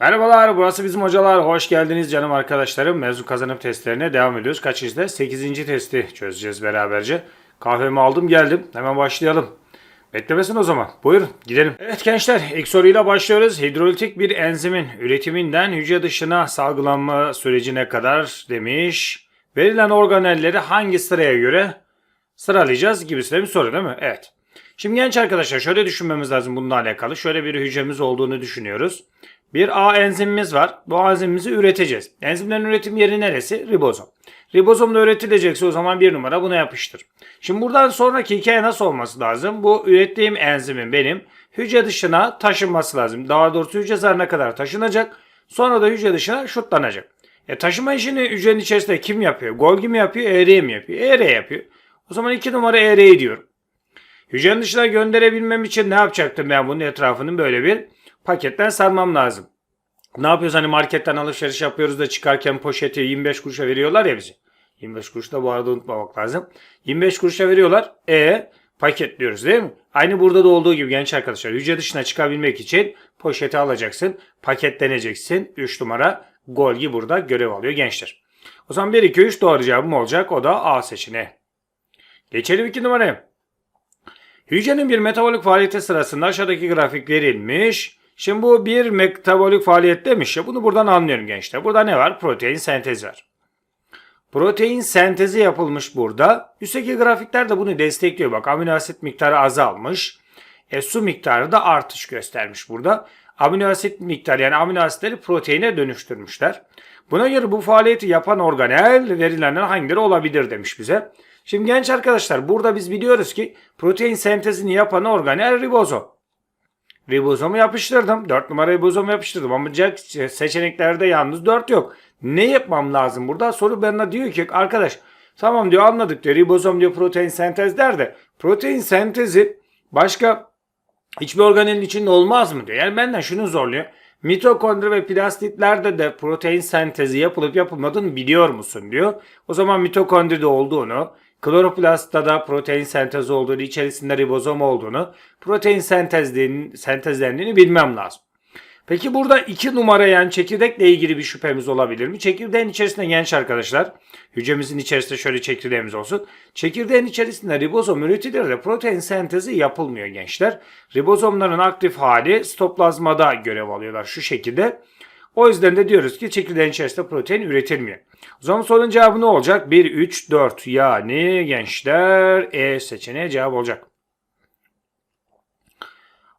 Merhabalar, burası bizim hocalar. Hoş geldiniz canım arkadaşlarım. Mezun kazanım testlerine devam ediyoruz. Kaçıncıda? 8. testi çözeceğiz beraberce. Kahvemi aldım geldim. Hemen başlayalım. Beklemesin o zaman. Buyurun gidelim. Evet gençler ilk soruyla başlıyoruz. Hidrolitik bir enzimin üretiminden hücre dışına salgılanma sürecine kadar demiş. Verilen organelleri hangi sıraya göre sıralayacağız gibisine bir soru değil mi? Evet. Şimdi genç arkadaşlar şöyle düşünmemiz lazım bununla alakalı. Şöyle bir hücremiz olduğunu düşünüyoruz. Bir A enzimimiz var. Bu A enzimimizi üreteceğiz. Enzimlerin üretim yeri neresi? Ribozom. Ribozomda üretilecekse o zaman bir numara buna yapıştır. Şimdi buradan sonraki hikaye nasıl olması lazım? Bu ürettiğim enzimin benim hücre dışına taşınması lazım. Daha doğrusu hücre zarına kadar taşınacak. Sonra da hücre dışına şutlanacak. E taşıma işini hücrenin içerisinde kim yapıyor? Golgi mi yapıyor? ER mi yapıyor? ER yapıyor. O zaman iki numara ER'yi diyorum. Hücrenin dışına gönderebilmem için ne yapacaktım ben bunun etrafının böyle bir paketten sarmam lazım. Ne yapıyoruz hani marketten alışveriş yapıyoruz da çıkarken poşeti 25 kuruşa veriyorlar ya bize. 25 kuruş da bu arada unutmamak lazım. 25 kuruşa veriyorlar. E paketliyoruz değil mi? Aynı burada da olduğu gibi genç arkadaşlar hücre dışına çıkabilmek için poşeti alacaksın. Paketleneceksin. 3 numara Golgi burada görev alıyor gençler. O zaman 1 2 3 doğru cevabım olacak. O da A seçeneği. Geçelim 2 numaraya. Hücrenin bir metabolik faaliyeti sırasında aşağıdaki grafik verilmiş. Şimdi bu bir metabolik faaliyet demiş ya bunu buradan anlıyorum gençler. Burada ne var? Protein sentezi var. Protein sentezi yapılmış burada. Üstteki grafikler de bunu destekliyor. Bak amino asit miktarı azalmış. E, su miktarı da artış göstermiş burada. Amino asit miktarı yani amino asitleri proteine dönüştürmüşler. Buna göre bu faaliyeti yapan organel verilenler hangileri olabilir demiş bize. Şimdi genç arkadaşlar burada biz biliyoruz ki protein sentezini yapan organel ribozom. Ribozomu yapıştırdım. 4 numara ribozomu yapıştırdım. Ama seçeneklerde yalnız 4 yok. Ne yapmam lazım burada? Soru bana diyor ki arkadaş tamam diyor anladık diyor. Ribozom diyor protein sentez der de protein sentezi başka hiçbir organelin içinde olmaz mı diyor. Yani benden şunu zorluyor. Mitokondri ve plastitlerde de protein sentezi yapılıp yapılmadığını biliyor musun diyor. O zaman mitokondride olduğunu, kloroplastta da protein sentezi olduğunu, içerisinde ribozom olduğunu, protein sentezlendiğini, bilmem lazım. Peki burada 2 numara yani çekirdekle ilgili bir şüphemiz olabilir mi? Çekirdeğin içerisinde genç arkadaşlar, hücremizin içerisinde şöyle çekirdeğimiz olsun. Çekirdeğin içerisinde ribozom üretilir de protein sentezi yapılmıyor gençler. Ribozomların aktif hali sitoplazmada görev alıyorlar şu şekilde. O yüzden de diyoruz ki çekirdeğin içerisinde protein üretilmiyor. O zaman sorunun cevabı ne olacak? 1, 3, 4 yani gençler E seçeneği cevap olacak.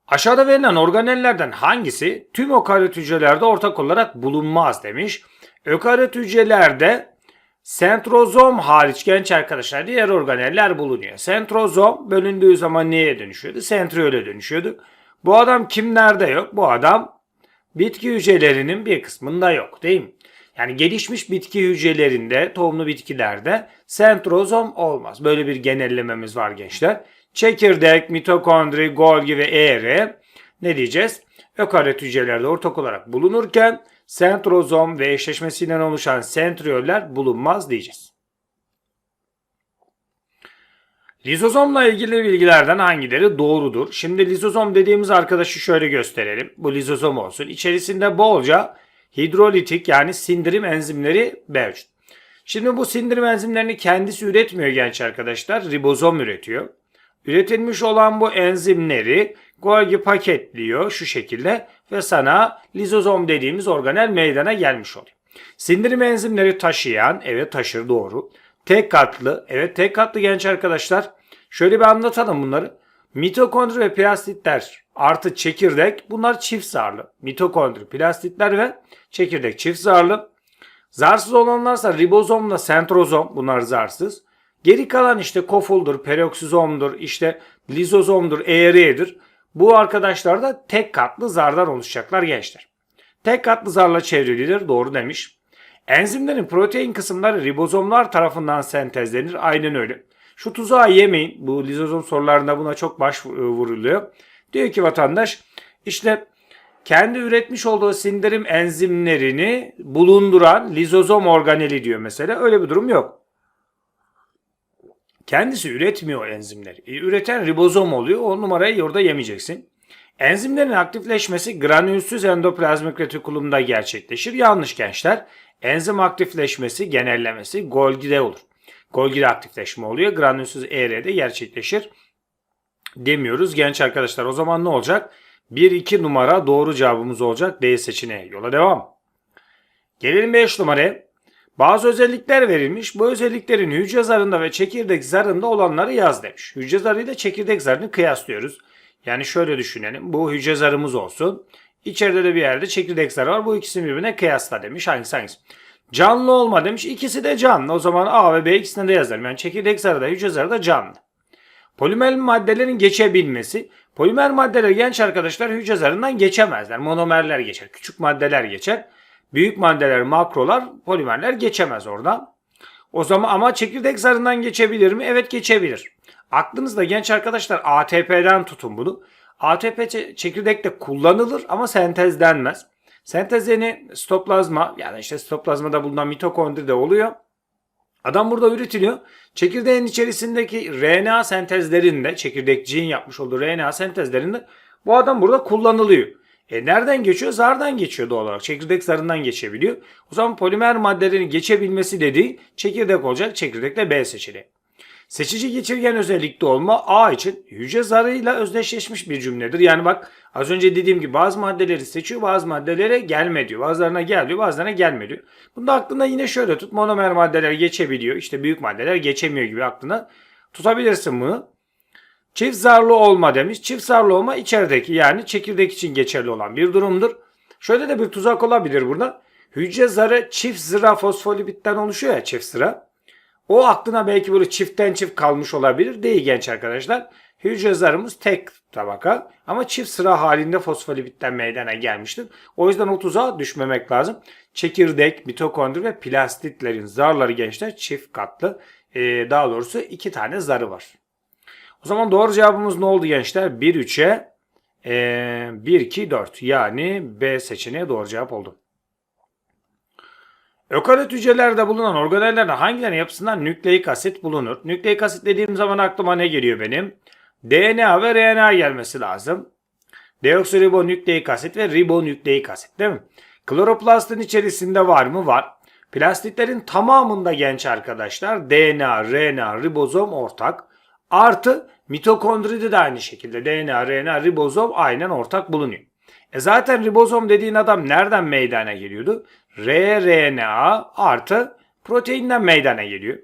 Aşağıda verilen organellerden hangisi tüm ökaryot hücrelerde ortak olarak bulunmaz demiş. Ökaryot hücrelerde sentrozom hariç genç arkadaşlar diğer organeller bulunuyor. Sentrozom bölündüğü zaman neye dönüşüyordu? Sentriole dönüşüyordu. Bu adam kimlerde yok? Bu adam bitki hücrelerinin bir kısmında yok değil mi? Yani gelişmiş bitki hücrelerinde, tohumlu bitkilerde sentrozom olmaz. Böyle bir genellememiz var gençler. Çekirdek, mitokondri, Golgi ve ER ne diyeceğiz? Ökaryot hücrelerde ortak olarak bulunurken sentrozom ve eşleşmesinden oluşan sentriyoller bulunmaz diyeceğiz. Lizozomla ilgili bilgilerden hangileri doğrudur? Şimdi lizozom dediğimiz arkadaşı şöyle gösterelim. Bu lizozom olsun. İçerisinde bolca hidrolitik yani sindirim enzimleri mevcut. Şimdi bu sindirim enzimlerini kendisi üretmiyor genç arkadaşlar. Ribozom üretiyor. Üretilmiş olan bu enzimleri Golgi paketliyor şu şekilde ve sana lizozom dediğimiz organel meydana gelmiş oluyor. Sindirim enzimleri taşıyan, evet taşır doğru. Tek katlı, evet tek katlı genç arkadaşlar. Şöyle bir anlatalım bunları. Mitokondri ve plastitler artı çekirdek bunlar çift zarlı. Mitokondri, plastitler ve çekirdek çift zarlı. Zarsız olanlarsa ribozomla sentrozom bunlar zarsız. Geri kalan işte kofuldur, peroksizomdur, işte lizozomdur, ER'dir. Bu arkadaşlar da tek katlı zardan oluşacaklar gençler. Tek katlı zarla çevrilidir. Doğru demiş. Enzimlerin protein kısımları ribozomlar tarafından sentezlenir. Aynen öyle. Şu tuzağı yemeyin. Bu lizozom sorularında buna çok başvuruluyor. Diyor ki vatandaş işte kendi üretmiş olduğu sindirim enzimlerini bulunduran lizozom organeli diyor mesela. Öyle bir durum yok. Kendisi üretmiyor enzimleri. E, üreten ribozom oluyor. O numarayı orada yemeyeceksin. Enzimlerin aktifleşmesi granülsüz endoplazmik retikulumda gerçekleşir. Yanlış gençler. Enzim aktifleşmesi, genellemesi Golgi'de olur. Golgi'de aktifleşme oluyor. Granülsüz ER'de gerçekleşir demiyoruz genç arkadaşlar. O zaman ne olacak? 1-2 numara doğru cevabımız olacak. D seçeneği. Yola devam. Gelelim 5 numaraya. Bazı özellikler verilmiş. Bu özelliklerin hücre zarında ve çekirdek zarında olanları yaz demiş. Hücre zarıyla çekirdek zarını kıyaslıyoruz. Yani şöyle düşünelim. Bu hücre zarımız olsun. İçeride de bir yerde çekirdek zarı var. Bu ikisini birbirine kıyasla demiş. Hangisi hangisi? Canlı olma demiş. İkisi de canlı. O zaman A ve B ikisine de yazarım. Yani çekirdek zarı hücre zarı da canlı. Polimer maddelerin geçebilmesi. Polimer maddeler genç arkadaşlar hücre zarından geçemezler. Monomerler geçer. Küçük maddeler geçer. Büyük maddeler, makrolar, polimerler geçemez oradan. O zaman ama çekirdek zarından geçebilir mi? Evet geçebilir. Aklınızda genç arkadaşlar ATP'den tutun bunu. ATP çe- çekirdekte kullanılır ama sentezlenmez. Sentez yeni stoplazma yani işte stoplazmada bulunan mitokondri de oluyor. Adam burada üretiliyor. Çekirdeğin içerisindeki RNA sentezlerinde, çekirdekçiğin yapmış olduğu RNA sentezlerinde bu adam burada kullanılıyor. E nereden geçiyor? Zardan geçiyor doğal olarak. Çekirdek zarından geçebiliyor. O zaman polimer maddelerin geçebilmesi dediği çekirdek olacak. Çekirdekte B seçeneği. Seçici geçirgen özellikte olma A için hücre zarıyla özdeşleşmiş bir cümledir. Yani bak az önce dediğim gibi bazı maddeleri seçiyor bazı maddelere gelme diyor. Bazılarına gel diyor bazılarına gelme diyor. Bunu da aklında yine şöyle tut. Monomer maddeler geçebiliyor. işte büyük maddeler geçemiyor gibi aklına tutabilirsin bunu. Çift zarlı olma demiş. Çift zarlı olma içerideki yani çekirdek için geçerli olan bir durumdur. Şöyle de bir tuzak olabilir burada. Hücre zarı çift sıra fosfolipitten oluşuyor ya çift sıra. O aklına belki böyle çiftten çift kalmış olabilir. Değil genç arkadaşlar. Hücre zarımız tek tabaka ama çift sıra halinde fosfolipitten meydana gelmiştir. O yüzden o tuzağa düşmemek lazım. Çekirdek, mitokondri ve plastitlerin zarları gençler çift katlı. Ee, daha doğrusu iki tane zarı var. O zaman doğru cevabımız ne oldu gençler? 1-3'e e, 1-2-4 yani B seçeneği doğru cevap oldu. Ökaryot hücrelerde bulunan organellerin hangilerinin yapısından nükleik asit bulunur? Nükleik asit dediğim zaman aklıma ne geliyor benim? DNA ve RNA gelmesi lazım. Deoksiribonükleik asit ve ribonükleik asit değil mi? Kloroplastin içerisinde var mı? Var. Plastitlerin tamamında genç arkadaşlar DNA, RNA, ribozom ortak. Artı mitokondride de aynı şekilde DNA, RNA, ribozom aynen ortak bulunuyor. E zaten ribozom dediğin adam nereden meydana geliyordu? rRNA artı proteinden meydana geliyor.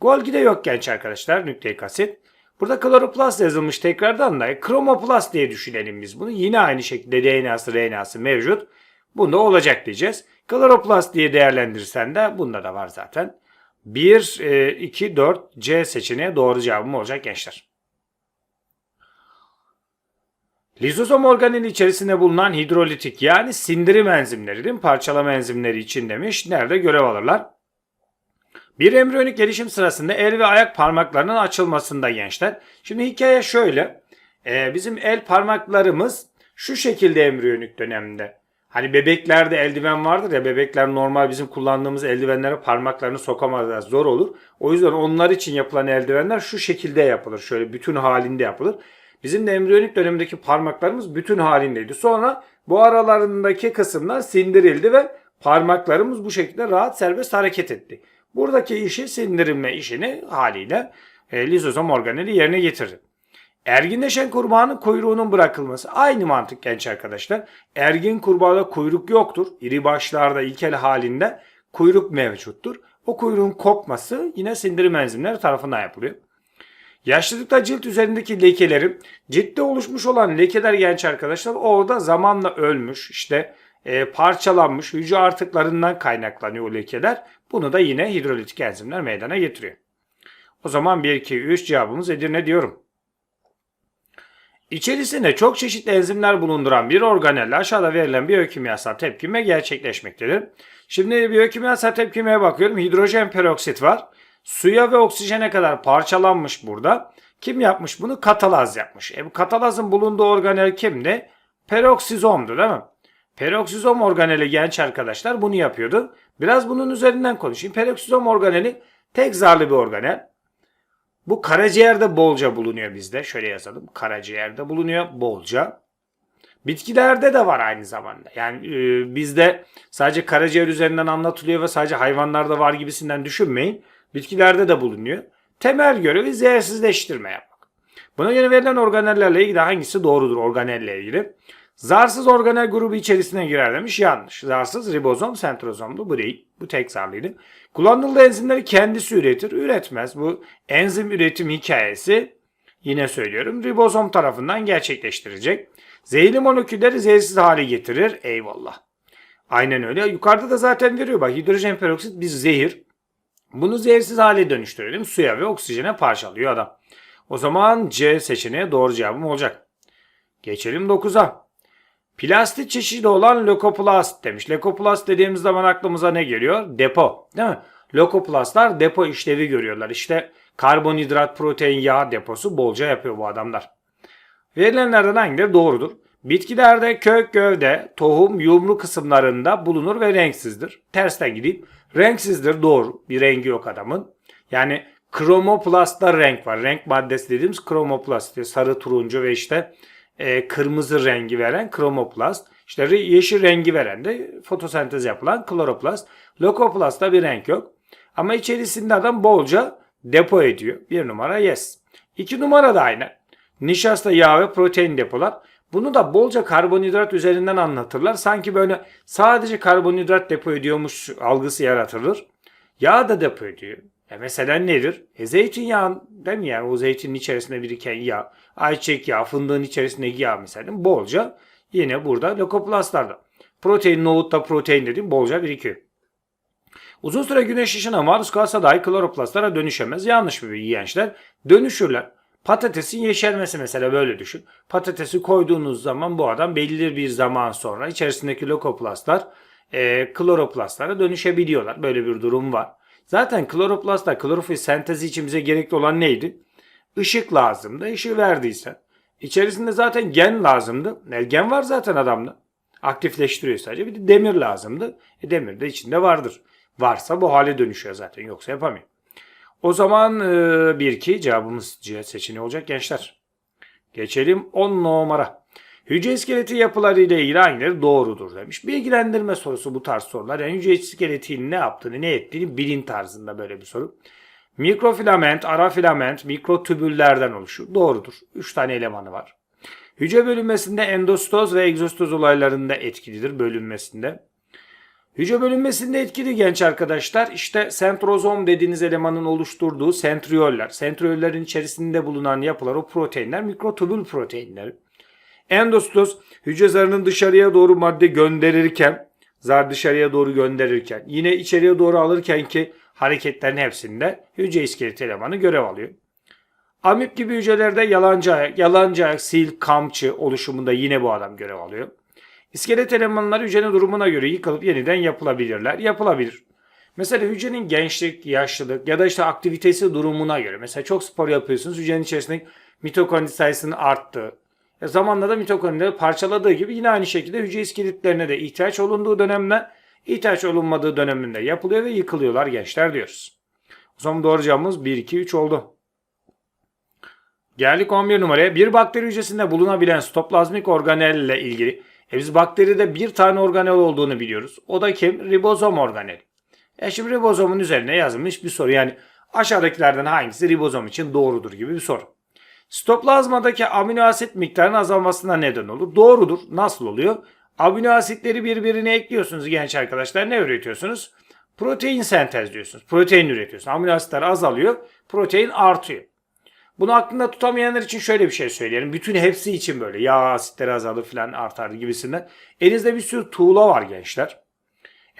Golgi'de yok genç arkadaşlar nükleik asit. Burada kloroplast yazılmış tekrardan da kromoplast diye düşünelim biz bunu. Yine aynı şekilde DNA'sı RNA'sı mevcut. Bunda olacak diyeceğiz. Kloroplast diye değerlendirirsen de bunda da var zaten. 1, 2, 4 C seçeneği doğru cevabım olacak gençler. Lizozom organeli içerisinde bulunan hidrolitik yani sindirim enzimleri değil mi? Parçalama enzimleri için demiş. Nerede görev alırlar? Bir embriyonik gelişim sırasında el ve ayak parmaklarının açılmasında gençler. Şimdi hikaye şöyle. Ee, bizim el parmaklarımız şu şekilde embriyonik dönemde. Hani bebeklerde eldiven vardır ya bebekler normal bizim kullandığımız eldivenlere parmaklarını sokamazlar zor olur. O yüzden onlar için yapılan eldivenler şu şekilde yapılır. Şöyle bütün halinde yapılır. Bizim de embriyonik dönemdeki parmaklarımız bütün halindeydi. Sonra bu aralarındaki kısımlar sindirildi ve parmaklarımız bu şekilde rahat serbest hareket etti. Buradaki işi sindirilme işini haliyle e, lizozom organeli yerine getirdi. Erginleşen kurbağanın kuyruğunun bırakılması. Aynı mantık genç arkadaşlar. Ergin kurbağada kuyruk yoktur. İri başlarda ilkel halinde kuyruk mevcuttur. O kuyruğun kopması yine sindirim enzimleri tarafından yapılıyor. Yaşlılıkta cilt üzerindeki lekelerin ciltte oluşmuş olan lekeler genç arkadaşlar orada zamanla ölmüş işte e, parçalanmış hücre artıklarından kaynaklanıyor o lekeler. Bunu da yine hidrolitik enzimler meydana getiriyor. O zaman 1, 2, 3 cevabımız Edirne diyorum. İçerisinde çok çeşitli enzimler bulunduran bir organelle aşağıda verilen biyokimyasal tepkime gerçekleşmektedir. Şimdi biyokimyasal tepkimeye bakıyorum. Hidrojen peroksit var. Suya ve oksijene kadar parçalanmış burada. Kim yapmış bunu? Katalaz yapmış. E bu katalazın bulunduğu organel kimdi? Peroksizomdu değil mi? Peroksizom organeli genç arkadaşlar bunu yapıyordu. Biraz bunun üzerinden konuşayım. Peroksizom organeli tek zarlı bir organel. Bu karaciğerde bolca bulunuyor bizde. Şöyle yazalım. Karaciğerde bulunuyor bolca. Bitkilerde de var aynı zamanda. Yani e, bizde sadece karaciğer üzerinden anlatılıyor ve sadece hayvanlarda var gibisinden düşünmeyin. Bitkilerde de bulunuyor. Temel görevi zehirsizleştirme yapmak. Buna göre verilen organellerle ilgili hangisi doğrudur organelle ilgili? Zarsız organel grubu içerisine girer demiş. Yanlış. Zarsız ribozom sentrozomlu bu değil. Bu tek zarlıydı. Kullanıldığı enzimleri kendisi üretir. Üretmez. Bu enzim üretim hikayesi yine söylüyorum ribozom tarafından gerçekleştirecek. Zehirli molekülleri zehirsiz hale getirir. Eyvallah. Aynen öyle. Yukarıda da zaten veriyor bak hidrojen peroksit bir zehir. Bunu zehirsiz hale dönüştürelim. Suya ve oksijene parçalıyor adam. O zaman C seçeneği doğru cevabım olacak. Geçelim 9'a. Plastik çeşidi olan lökoplast demiş. Lökoplast dediğimiz zaman aklımıza ne geliyor? Depo değil mi? Lökoplastlar depo işlevi görüyorlar. İşte karbonhidrat, protein, yağ deposu bolca yapıyor bu adamlar. Verilenlerden hangileri doğrudur? Bitkilerde kök, gövde, tohum, yumru kısımlarında bulunur ve renksizdir. Tersten gideyim. Renksizdir doğru. Bir rengi yok adamın. Yani kromoplastta renk var. Renk maddesi dediğimiz kromoplast. Sarı, turuncu ve işte e, kırmızı rengi veren kromoplast. İşte yeşil rengi veren de fotosentez yapılan kloroplast. Lokoplastta bir renk yok. Ama içerisinde adam bolca depo ediyor. Bir numara yes. İki numara da aynı. Nişasta, yağ ve protein depolar. Bunu da bolca karbonhidrat üzerinden anlatırlar. Sanki böyle sadece karbonhidrat depo ediyormuş algısı yaratılır. Yağ da depo ediyor. E mesela nedir? E zeytinyağı değil mi yani o zeytinin içerisinde biriken yağ, ayçiçek yağı, fındığın içerisindeki yağ mesela bolca yine burada lökoplastlarda. Protein, nohutta protein dediğim bolca birikiyor. Uzun süre güneş ışığına maruz kalsa dahi kloroplastlara dönüşemez. Yanlış bir bilgi gençler. Dönüşürler. Patatesin yeşermesi mesela böyle düşün. Patatesi koyduğunuz zaman bu adam belli bir zaman sonra içerisindeki lökoplastlar e, kloroplastlara dönüşebiliyorlar. Böyle bir durum var. Zaten kloroplastlar klorofil sentezi için bize gerekli olan neydi? Işık lazımdı. Işığı verdiyse. İçerisinde zaten gen lazımdı. E, gen var zaten adamda. Aktifleştiriyor sadece. Bir de demir lazımdı. E, demir de içinde vardır. Varsa bu hale dönüşüyor zaten. Yoksa yapamıyor. O zaman 1-2 cevabımız C seçeneği olacak gençler. Geçelim 10 numara. Hücre iskeleti yapıları ile ilgili hangileri doğrudur demiş. Bilgilendirme sorusu bu tarz sorular. Yani hücre iskeletinin ne yaptığını ne ettiğini bilin tarzında böyle bir soru. Mikrofilament, ara filament, mikrotübüllerden oluşur. Doğrudur. 3 tane elemanı var. Hücre bölünmesinde endostoz ve egzostoz olaylarında etkilidir bölünmesinde. Hücre bölünmesinde etkili genç arkadaşlar işte sentrozom dediğiniz elemanın oluşturduğu sentriyoller. Sentriyollerin içerisinde bulunan yapılar o proteinler mikrotubül proteinler. Endostoz hücre zarının dışarıya doğru madde gönderirken zar dışarıya doğru gönderirken yine içeriye doğru alırken ki hareketlerin hepsinde hücre iskeleti elemanı görev alıyor. Amip gibi hücrelerde yalancı ayak, yalancı ayak, sil, kamçı oluşumunda yine bu adam görev alıyor. İskelet elemanları hücrenin durumuna göre yıkılıp yeniden yapılabilirler. Yapılabilir. Mesela hücrenin gençlik, yaşlılık ya da işte aktivitesi durumuna göre. Mesela çok spor yapıyorsunuz hücrenin içerisindeki mitokondri sayısının arttığı. E zamanla da mitokondrileri parçaladığı gibi yine aynı şekilde hücre iskeletlerine de ihtiyaç olunduğu dönemde ihtiyaç olunmadığı döneminde yapılıyor ve yıkılıyorlar gençler diyoruz. O zaman doğru cevabımız 1, 2, 3 oldu. Geldik 11 numaraya. Bir bakteri hücresinde bulunabilen stoplazmik organelle ilgili e biz bakteride bir tane organel olduğunu biliyoruz. O da kim? Ribozom organeli. E şimdi ribozomun üzerine yazılmış bir soru. Yani aşağıdakilerden hangisi ribozom için doğrudur gibi bir soru. Stoplazmadaki amino asit miktarının azalmasına neden olur. Doğrudur. Nasıl oluyor? Amino asitleri birbirine ekliyorsunuz genç arkadaşlar. Ne üretiyorsunuz? Protein sentezliyorsunuz. Protein üretiyorsunuz. Amino asitler azalıyor. Protein artıyor. Bunu aklında tutamayanlar için şöyle bir şey söyleyelim. Bütün hepsi için böyle yağ asitleri azalır falan artar gibisinden. Elinizde bir sürü tuğla var gençler.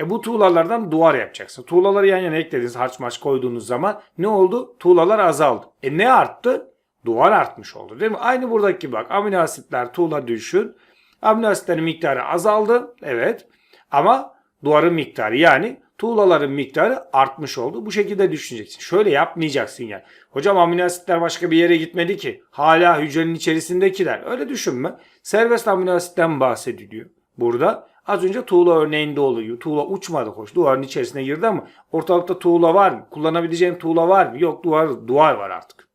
E bu tuğlalardan duvar yapacaksın. Tuğlaları yan yana eklediğiniz harç maç koyduğunuz zaman ne oldu? Tuğlalar azaldı. E ne arttı? Duvar artmış oldu değil mi? Aynı buradaki gibi bak amino asitler tuğla düşün. Amino asitlerin miktarı azaldı. Evet. Ama duvarın miktarı yani tuğlaların miktarı artmış oldu. Bu şekilde düşüneceksin. Şöyle yapmayacaksın yani. Hocam amino asitler başka bir yere gitmedi ki. Hala hücrenin içerisindekiler. Öyle düşünme. Serbest amino asitten bahsediliyor. Burada az önce tuğla örneğinde oluyor. Tuğla uçmadı hoş. Duvarın içerisine girdi ama ortalıkta tuğla var mı? Kullanabileceğin tuğla var mı? Yok duvar duvar var artık.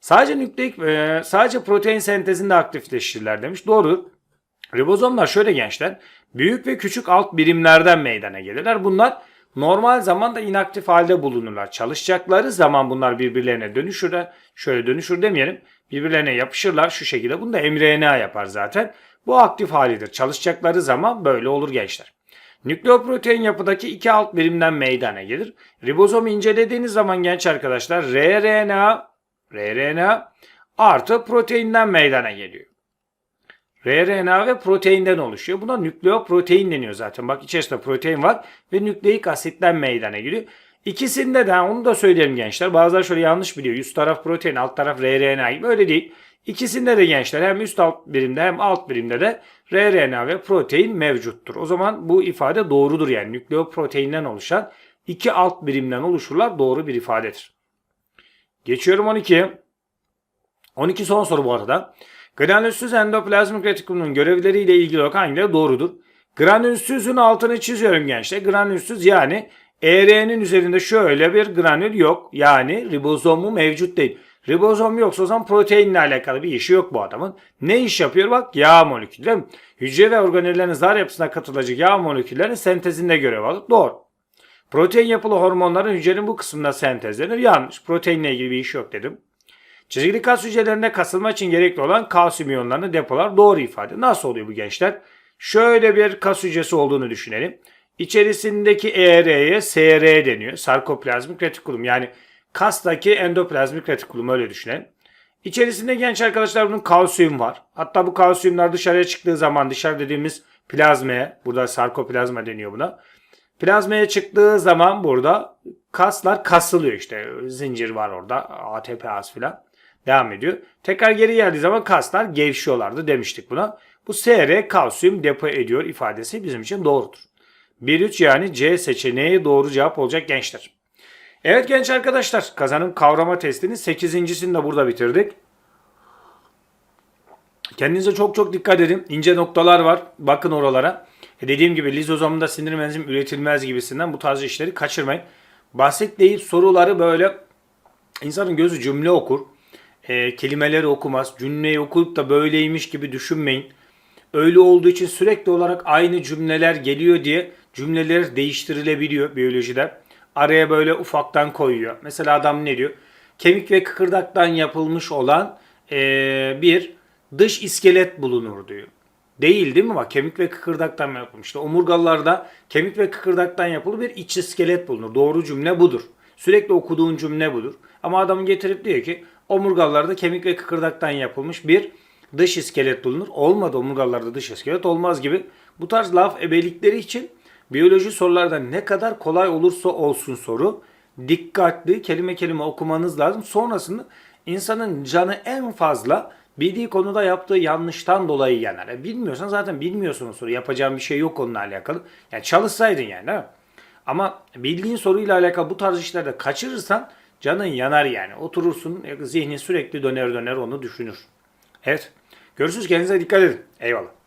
Sadece nükleik e, sadece protein sentezinde aktifleştirirler demiş. Doğru. Ribozomlar şöyle gençler. Büyük ve küçük alt birimlerden meydana gelirler. Bunlar normal zamanda inaktif halde bulunurlar. Çalışacakları zaman bunlar birbirlerine dönüşürler. Şöyle dönüşür demeyelim. Birbirlerine yapışırlar şu şekilde. Bunu da mRNA yapar zaten. Bu aktif halidir. Çalışacakları zaman böyle olur gençler. Nükleoprotein yapıdaki iki alt birimden meydana gelir. Ribozomu incelediğiniz zaman genç arkadaşlar rRNA, rRNA artı proteinden meydana geliyor. rRNA ve proteinden oluşuyor. Buna nükleoprotein deniyor zaten. Bak içerisinde protein var ve nükleik asitten meydana geliyor. İkisinde de onu da söyleyelim gençler. Bazıları şöyle yanlış biliyor. Üst taraf protein, alt taraf rRNA gibi. Öyle değil. İkisinde de gençler hem üst alt birimde hem alt birimde de rRNA ve protein mevcuttur. O zaman bu ifade doğrudur yani. Nükleoproteinden oluşan iki alt birimden oluşurlar. Doğru bir ifadedir. Geçiyorum 12'ye. 12 son soru bu arada. Granülsüz endoplazmik retikulumun görevleriyle ilgili olarak hangileri doğrudur? Granülsüzün altını çiziyorum gençler. Granülsüz yani ER'nin üzerinde şöyle bir granül yok. Yani ribozomu mevcut değil. Ribozom yoksa o zaman proteinle alakalı bir işi yok bu adamın. Ne iş yapıyor? Bak yağ molekülü? Hücre ve organellerin zar yapısına katılacak yağ moleküllerinin sentezinde görev alır. Doğru. Protein yapılı hormonların hücrenin bu kısmında sentezlenir. Yanlış. Proteinle ilgili bir iş yok dedim. Çizgili kas hücrelerinde kasılma için gerekli olan kalsiyum iyonlarını depolar doğru ifade. Nasıl oluyor bu gençler? Şöyle bir kas hücresi olduğunu düşünelim. İçerisindeki ER'ye SR deniyor. Sarkoplazmik retikulum yani kastaki endoplazmik retikulum öyle düşünelim. İçerisinde genç arkadaşlar bunun kalsiyum var. Hatta bu kalsiyumlar dışarıya çıktığı zaman dışarı dediğimiz plazmaya, burada sarkoplazma deniyor buna. Plazmaya çıktığı zaman burada kaslar kasılıyor işte. Zincir var orada. ATP az filan. Devam ediyor. Tekrar geri geldiği zaman kaslar gevşiyorlardı demiştik buna. Bu SR kalsiyum depo ediyor ifadesi bizim için doğrudur. 1-3 yani C seçeneği doğru cevap olacak gençler. Evet genç arkadaşlar kazanım kavrama testinin 8.sini de burada bitirdik. Kendinize çok çok dikkat edin. İnce noktalar var. Bakın oralara. E dediğim gibi lizozomunda sindirim enzim üretilmez gibisinden bu tarz işleri kaçırmayın. Basit değil soruları böyle insanın gözü cümle okur. E, kelimeleri okumaz. Cümleyi okuyup da böyleymiş gibi düşünmeyin. Öyle olduğu için sürekli olarak aynı cümleler geliyor diye cümleler değiştirilebiliyor biyolojide. Araya böyle ufaktan koyuyor. Mesela adam ne diyor? Kemik ve kıkırdaktan yapılmış olan e, bir dış iskelet bulunur diyor. Değil değil mi? Bak kemik ve kıkırdaktan yapılmış. İşte omurgalılarda kemik ve kıkırdaktan yapılı bir iç iskelet bulunur. Doğru cümle budur. Sürekli okuduğun cümle budur. Ama adam getirip diyor ki omurgalılarda kemik ve kıkırdaktan yapılmış bir dış iskelet bulunur. Olmadı omurgalılarda dış iskelet olmaz gibi. Bu tarz laf ebelikleri için biyoloji sorularda ne kadar kolay olursa olsun soru dikkatli kelime kelime okumanız lazım. Sonrasında insanın canı en fazla bildiği konuda yaptığı yanlıştan dolayı yanar. E bilmiyorsan zaten bilmiyorsun soru. Yapacağın bir şey yok onunla alakalı. Yani çalışsaydın yani? Ama bildiğin soruyla alakalı bu tarz işlerde kaçırırsan canın yanar yani. Oturursun zihnin sürekli döner döner onu düşünür. Evet. Görüşürüz. Kendinize dikkat edin. Eyvallah.